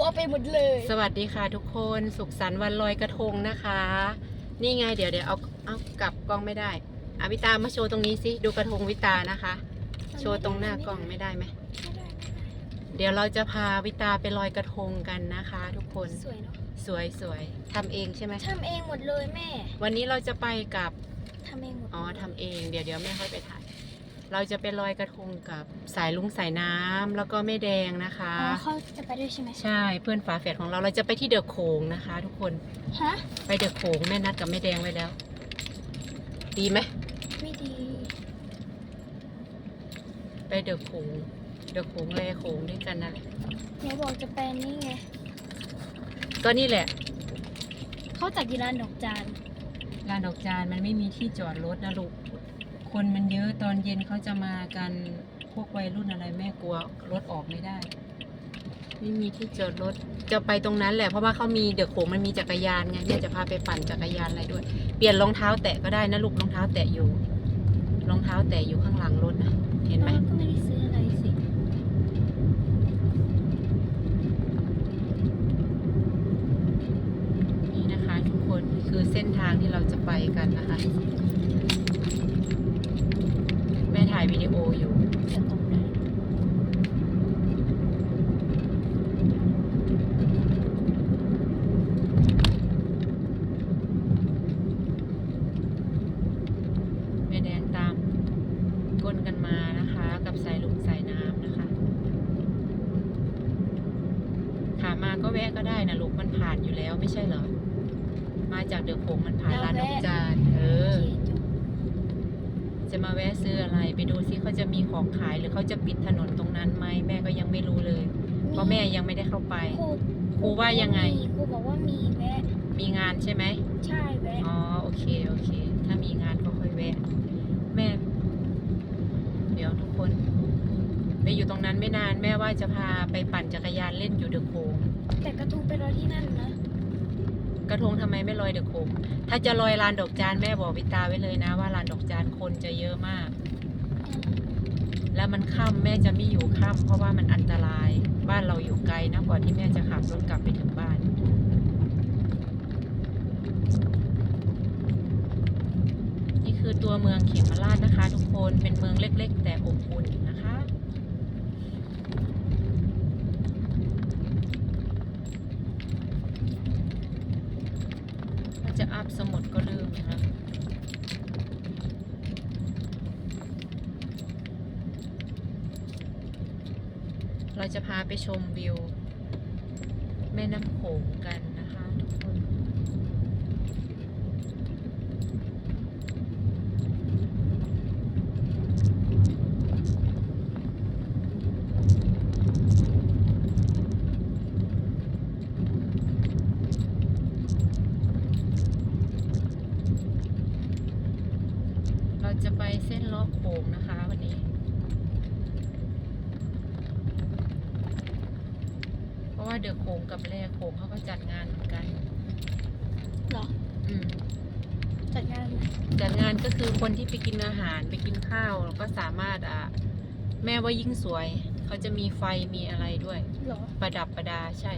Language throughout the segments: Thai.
เอาไปหมดเลย สวัสดีค่ะทุกคนสุขสันต์วันลอยกระทงนะคะ นี่ไงเดี๋ยวเดี๋ยวเอาเอากลับกล้องไม่ได้อาวิตามาโชว์ตรงนี้สิดูกระทงวิตานะคะ โชว์ตรงหน้ากล้องไม่ได้ไหมไม่ได้ไม่ได้เดี๋ยวเราจะพาวิตาไปลอยกระทงกันนะคะ ทุกคนสวยเนาะสวยสวยทำเองใช่ไหมทำเองหมดเลยแม่ วันนี้เราจะไปกับทำเองหมดอ๋อทำเองเดี๋ยวเดี๋ยวแม่ค่อยไปถ่าย เราจะไปลอยกระทงกับสายลุงสายน้ำแล้วก็แม่แดงนะคะ อ๋อเขาจะไปด้วยใช่ไหมใช่เพื่อนฝาแฝดของเราเราจะไปที่เดอะโขงนะคะ ทุกคนฮะ ไปเดอะโขงแม่นัดกับแม่แดงไว้แล้ว ดีไหมไม่ดี ไปเดอะโขงเดอะโขงแลโขงด้วยกันนั่นแหละไหนบอกจะไปนี่ไง ก็นี่แหละเขาจัดกีฬานดอกจานลานดอกจานมันไม่มีที่จอดรถนะลูก คนมันเยอะตอนเย็นเขาจะมากันพวกวัยรุ่นอะไรแม่กลัวรถออกไม่ได้ ไม่มีที่จอดรถจะไปตรงนั้นแหละเพราะว่าเขามีเดอะโขงมันมีจักรยานไงแม่จะพาไปปั่นจักรยานอะไรด้วย เปลี่ยนรองเท้าแตะก็ได้นะลูกรองเท้าแตะอยู่ รองเท้าแตะอยู่ข้างหลังรถนะเห็นไหมก็ไม่ได้ซื้ออะไรสินี่นะคะทุกคนคือเส้นทางที่เราจะไปกันนะคะ แม่ถ่าย วิดีโออยู่จะตกได้แม่แดงตามก้นกันมานะคะ กับสายลุงสายน้ำนะคะ ขามาก็แวะก็ได้นะลูกมันผ่านอยู่แล้วไม่ใช่เหรอ มาจากเดือโขงมันผ่านร้านดอกจานเออ จบจะมาแวะซื้ออะไร ไปดูซิเขาจะมีของขายหรือเขาจะปิดถนนตรงนั้นไหมแม่ก็ยังไม่รู้เลย เพราะแม่ยังไม่ได้เข้าไป ครูครูว่ายังไงครูบอกว่ามีแวะมีงานใช่ไหม ใช่แวะอ๋อโอเคโอเค ถ้ามีงานก็ค่อยแวะ แม่ เดี๋ยวทุกคนไปอยู่ตรงนั้นไม่นานแม่ว่าจะพาไปปั่นจักรยานเล่นอยู่เดอะโขงแต่กระทูไปรอที่นั่นนะ กระทงทำไมไม่ลอยเดือะโขงถ้าจะลอยลานดอกจานแม่บอกวิตาไว้เลยนะ ว่าลานดอกจานคนจะเยอะมาก แล้วมันค่ำแม่จะไม่อยู่ค่ำเพราะว่ามันอันตราย บ้านเราอยู่ไกลนะกว่าที่แม่จะขับรถกลับไปถึงบ้านนี่คือตัวเมืองเขมราชนะคะ ทุกคนเป็นเมืองเล็ก ๆ แต่อบอุ่นนะคะ ถ้าจะ อัพสมุดก็ลืมนะคะเราจะพาไปชมวิว แม่น้ำโขงกันนะคะทุกคน เราจะไปเส้นล้อโขงนะคะวันนี้ เพราะว่าเดือโข งกับแร่โขงเขาก็จัดงานเหมือนกันเหรอ อืมจัดงานไหมจัดงานก็คือคนที่ไปกินอาหารไปกินข้าวก็สามารถอะแม่ว่ายิ่งสวย เขาจะมีไฟมีอะไรด้วย เหรอ ประดับประดาใช่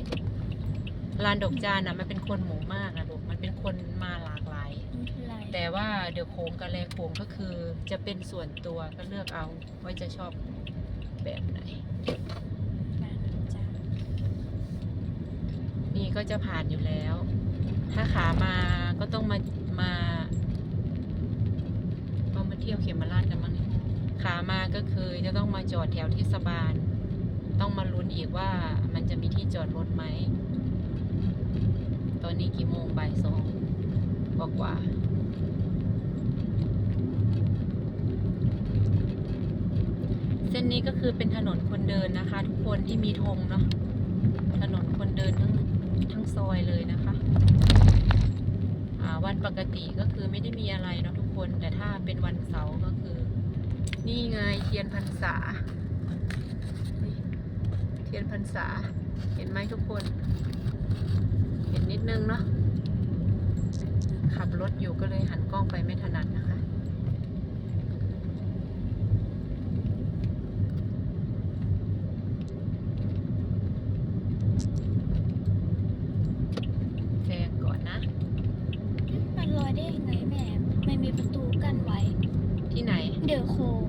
ลานดอกจานอะมันเป็นคนหมู่มากนะลูกมันเป็นคนมาหลากหลายไม่เป็นไรแต่ว่าเดือโขงกับแร่โขงก็คือจะเป็นส่วนตัวก็เลือกเอาว่าจะชอบแบบไหน งานดอกจาน นี่ก็จะผ่านอยู่แล้ว ถ้าขามาก็ต้องมามาก็มาเที่ยวเขมราชกันมั้งขามาก็คือจะต้องมาจอดแถวเทศบาล ต้องมาลุ้นอีกว่ามันจะมีที่จอดรถไหม ตอนนี้กี่โมงบ่ายสองกว่ากว่าเส้นนี้ก็คือเป็นถนนคนเดินนะคะ ทุกคนที่มีธงเนาะถนนคนเดินทั้ง ทั้งซอยเลยนะคะอ่าวันปกติก็คือไม่ได้มีอะไรเนาะทุกคน แต่ถ้าเป็นวันเสาร์ก็คือ นี่ไงเทียนพรรษาเทียนพรรษา เห็นไหมทุกคน เห็นนิดนึงเนาะขับรถอยู่ก็เลยหันกล้องไปไม่ถนัดนะคะโขง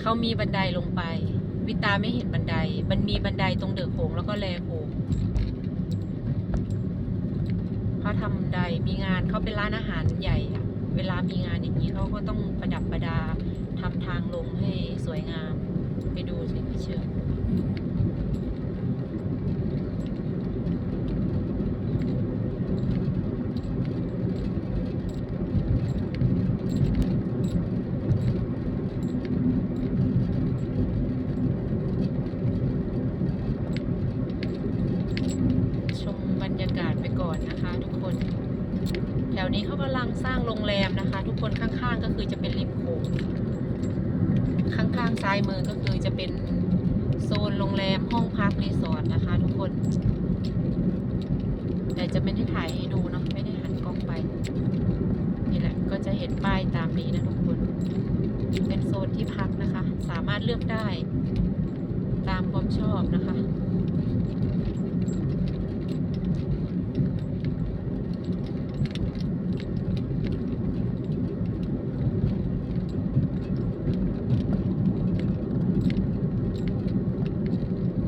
เขา มีบันไดลงไป วิตาไม่เห็นบันได มันมีบันไดตรงเดือะโขงแล้วก็แลโขงเขาทำบันไดมีงานเขาเป็นร้านอาหารใหญ่อะเวลามีงานอย่างนี้เขาก็ต้องประดับประดาทำทางลงให้สวยงาม ไปดูสิพี่เชื่อ ชมบรรยากาศไปก่อนนะคะ ทุกคน แถวนี้เขากำลังสร้างโรงแรมนะคะ ทุกคนข้างๆก็คือจะเป็นริมโขงข้างๆซ้ายมือก็คือจะเป็นโซนโรงแรมห้องพักรีสอร์ทนะคะ ทุกคน แต่ จะไม่ได้ถ่ายให้ดูเนาะไม่ได้หันกล้องไป นี่แหละก็จะเห็นป้ายตามนี้นะทุกคน เป็นโซนที่พักนะคะ สามารถเลือกได้ ตามความชอบนะคะ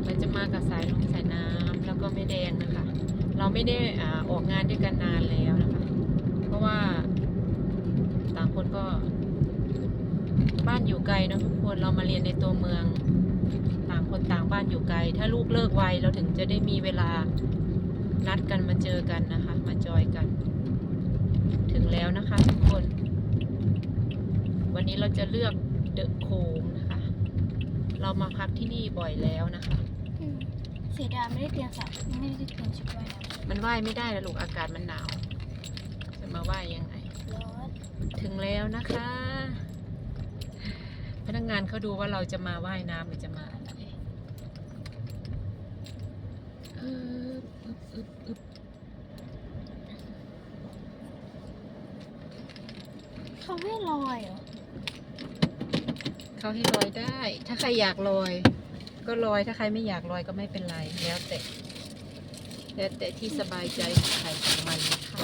มันจะมากับสายลมสายน้ำแล้วก็ไม่แดงนะคะ เราไม่ได้อออกงานด้วยกันนานแล้วนะคะ เพราะว่าต่างคนก็บ้านอยู่ไกลนะทุกคนเรามาเรียนในตัวเมือง ต่างคนต่างบ้านอยู่ไกล ถ้าลูกเลิกไวเราถึงจะได้มีเวลานัดกันมาเจอกันนะคะ มาจอยกัน ถึงแล้วนะคะทุกคน วันนี้เราจะเลือกเดอะโคงนะคะ เรามาพักที่นี่บ่อยแล้วนะคะ เสียดายไม่ได้เตรียมสระไม่ได้เตรียมชุดว่ายน้ำมันว่ายไม่ได้นะลูกอากาศมันหนาว จะมาว่ายยังไง ร้อนถึงแล้วนะคะ พนักงานเขาดูว่าเราจะมาว่ายน้ำหรือจะมาอะไรอึ๊บอึ๊บอึ๊บอึ๊บเขาให้ลอยเหรอเขาให้ลอยได้ ถ้าใครอยากลอย ก็ลอยถ้าใครไม่อยากลอยก็ไม่เป็นไร แล้วแต่แล้วแต่ที่สบายใจของใครของมันนะคะ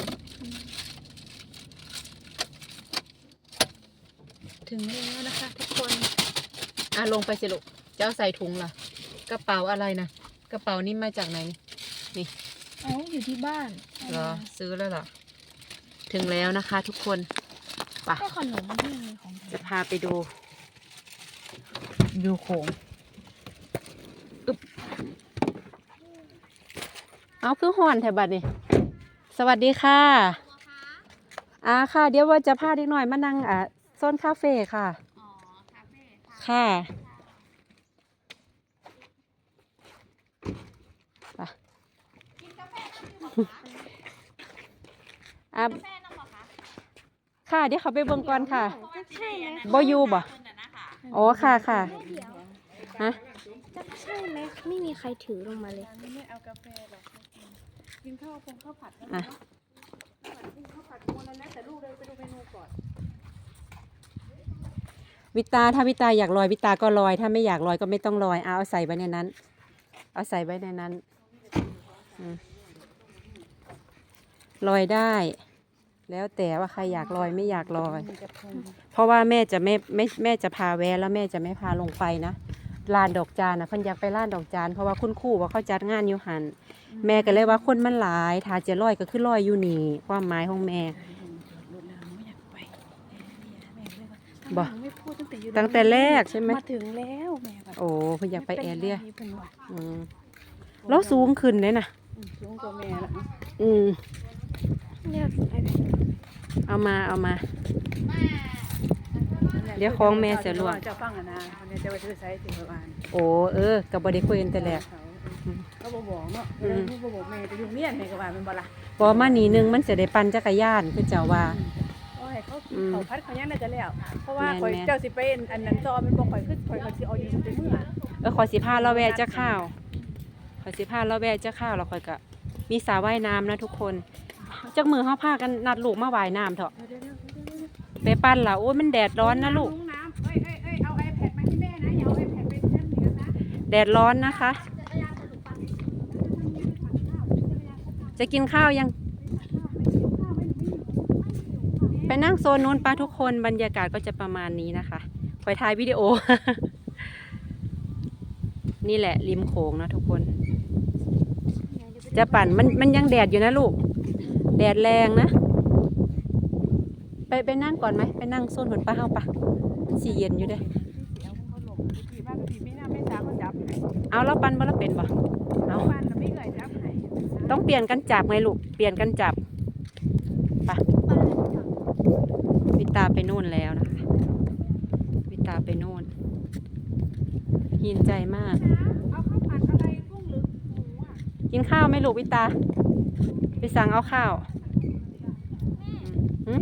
ถึงแล้วนะคะ ทุกคนอะลงไปสิลูกเจ้าใส่ถุงล่ะ กระเป๋าอะไรนะกระเป๋านี่มาจากไหนอ๋ออยู่ที่บ้านเหรอซื้อแล้วเหรอถึงแล้วนะคะ ทุกคนไปก็ขนมที่มีของจะพาไปดูดูโขงอึ๊บ เอาคือห่อนแถวบัดนี่สวัสดีค่ะอ่าค่ะ เดี๋ยวว่าจะพาเด็กหน่อยมานั่งอ่าโซนคาเฟ่ค่ะอ๋อคาเฟ่ค่ะค่ะไปกินกาแฟน้ำดื่มเหรอคะอะกาแฟน้ำเหรอคะค่ะเดี๋ยวเขาไปเบิ่งก่อนค่ะจะใช่ไหมบ่อยู่บ่อ๋อค่ะค่ะเดี๋ยวฮะจะใช่ไหมไม่มีใครถือลงมาเลยไม่เอากาแฟหรอก กินข้าวคงข้าวผัดแล้วอะเนาะกินข้าวผัดคนนั้นนะแต่ลูกเลยไปดูเมนูก่อนวิตาถ้าวิตาอยากลอยวิตาก็ลอย ถ้าไม่อยากลอยก็ไม่ต้องลอยเอาเอาใส่ไว้ในนั้น เอาใส่ไว้ในนั้นอืมลอยได้ แล้วแต่ว่าใครอยากลอยไม่อยากลอย เพราะว่าแม่จะไม่ไม่แม่จะพาแวะแล้วแม่จะไม่พาลงไปนะ ลานดอกจานนะเพิ่นอยากไปลานดอกจานเพราะว่าคุณครูว่าเขาจัดงานอยู่หันแม่ก็เลยว่าคนมันหลายถ้าจะลอยก็คือลอยอยู่นี่ความหมายของแม่รถน้ำไม่อยากไปแม่เลยว่าบ่ไม่พูดตั้งแต่อยู่ตั้งแต่แรกใช่ไหมมาถึงแล้วแม่แบบโอ้เพิ่นอยากไปแอเรียเพิ่นว่าอืมแล้วสูงขึ้นเลยนะอืมสูงกว่าแม่ละอืมเรียกไอแพดเอามาเอามาเดี๋ยวของแม่เสียลวกเจะฟังอะนะวันนี้จะไปซื้อไซส์ถึงประมาณโอ้เออกับบได้คุยกันแต่แรก เขาบ่บอกเนาะอืม เขาบ่บอกแม่จะอยู่เมียนให้ก็ว่าเป็นบ่ล่ะพอมาหนีหนึงมันจะได้ปั่นจักรยานคือเจ้าว่า โอ้ยเขาอืมเขาพัดเขายังได้จะแล้ว เพราะว่าแม่นข่อยแม่นเจ้าสิไปอันนั้นต่อมันบ่ข่อยขึ้นข่อยเขาสิเอาอยู่ในมืออะเออขอสิพาเราแวะจะข้าวขอสิพาเราแวะจะข้าวเราค่อยก็มีสระว่ายน้ำนะทุกคนจักมือเฮาพากันนัดลูกมาว่ายน้ำเถอะ ไปปั่นล่ะโอ้ยมันแดดร้อนนะลูก น้ำเอ้ยเอ้ยเอ้ยเอา iPad มาให้แม่นะอย่าเอา iPad ไปเล่นเดี๋ยวนะแดดร้อนนะคะจะกินข้าวยังไปนั่งโซนนู้นปะทุกคนบรรยากาศก็จะประมาณนี้นะคะคอยถ่ายวิดีโอ นี่แหละริมโขงนะทุกคน จะปั่นมันมันยังแดดอยู่นะลูก แดดแรงนะ ไปไปนั่งก่อนไหมไปนั่งโซนผลป้าเฮาปะสีเย็นอยู่เด้เสียวเขาหลงทีบ้านก็ทีไม่น่าไม่จ้าเขาจับให้เอาแล้วปันบ่แล้วเป็นบ่เอาไม่เคยจับให้ต้องเปลี่ยนกันจับไงลูกเปลี่ยนกันจับปะวิตาไปนู่นแล้วนะคะวิตาไปนู่นหินใจมากกินข้าวไหมลูกวิตา ไปสั่งเอาข้าวอืม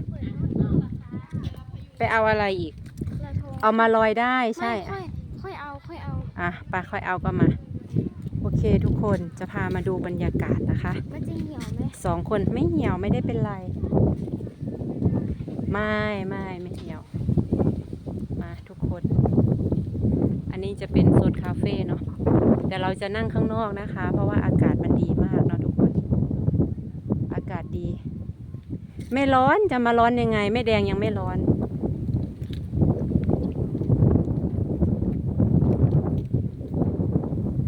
ไปเอาอะไรอีกเราโทรเอามาลอยได้ใช่ ไม่ค่อยค่อยเอาค่อยเอาอะปาค่อยเอาก็มา โอเคทุกคนจะพามาดูบรรยากาศนะคะ มันจะเหี่ยวไหมสองคนไม่เหี่ยวไม่ได้เป็นไร ไม่ไม่ไม่เหี่ยว มาทุกคน อันนี้จะเป็นโซนคาเฟ่เนาะแต่เราจะนั่งข้างนอกนะคะ เพราะว่าอากาศมันดีมากเนาะทุกคน อากาศดี ไม่ร้อนจะมาร้อนยังไง ไม่แดงยังไม่ร้อน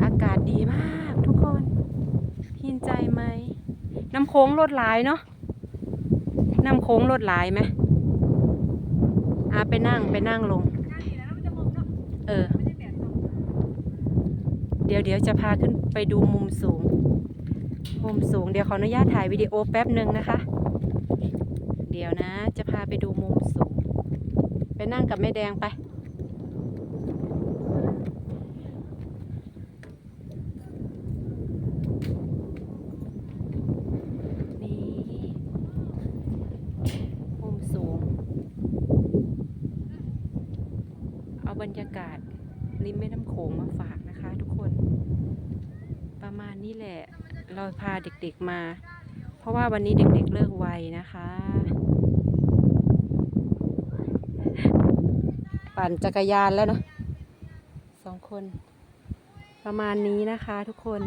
อากาศดีมากทุกคนหินใจไหม น้ำโค้งรถหลายเนาะน้ำโค้งรถหลายไหมอ่าไปนั่งไปนั่งลง เออไม่ได้แดดส่องเดี๋ยวเดี๋ยวจะพาขึ้นไปดูมุมสูง มุมสูงเดี๋ยวขออนุญาตถ่ายวิดีโอแป๊บหนึ่งนะคะ เดี๋ยวนะ จะพาไปดูมุมสูง ไปนั่งกับแม่แดงไป นี่ มุมสูง เอา บรรยากาศริมแม่น้ำโขงมาฝากนะคะ ทุกคน ประมาณนี้แหละ เราพาเด็กๆมา เพราะว่าวันนี้เด็กๆเลิกไวนะคะ ปั่นจักรยานแล้วเนะสองคน ประมาณนี้นะคะทุกคน